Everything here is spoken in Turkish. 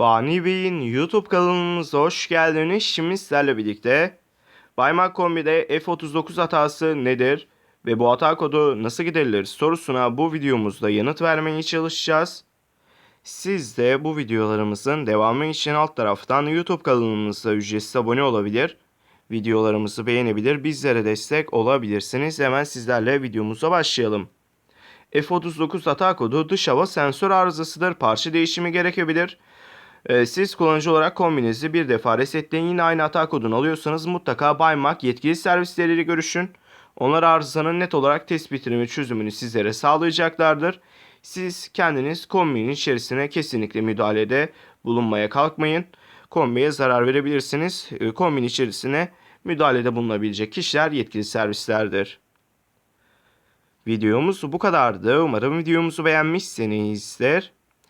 Fani Bey'in YouTube kanalımıza hoş geldiniz. Şimdi sizlerle birlikte Baymak Kombi'de F39 hatası nedir ve bu hata kodu nasıl giderilir sorusuna bu videomuzda yanıt vermeye çalışacağız. Siz de bu videolarımızın devamı için alt taraftan YouTube kanalımıza ücretsiz abone olabilir. Videolarımızı beğenebilir, bizlere destek olabilirsiniz. Hemen sizlerle videomuza başlayalım. F39 hata kodu dış hava sensör arızasıdır. Parça değişimi gerekebilir. Ee, Siz kullanıcı olarak kombinizi bir defa resetleyin yine aynı hata kodunu alıyorsanız mutlaka Baymak yetkili servisleriyle görüşün. Onlar arızanın net olarak tespitini ve çözümünü sizlere sağlayacaklardır. Siz kendiniz kombinin içerisine kesinlikle müdahalede bulunmaya kalkmayın. Kombiye zarar verebilirsiniz. Ee, Kombin içerisine müdahalede bulunabilecek kişiler yetkili servislerdir. Videomuz bu kadardı. Umarım videomuzu beğenmişsinizdir.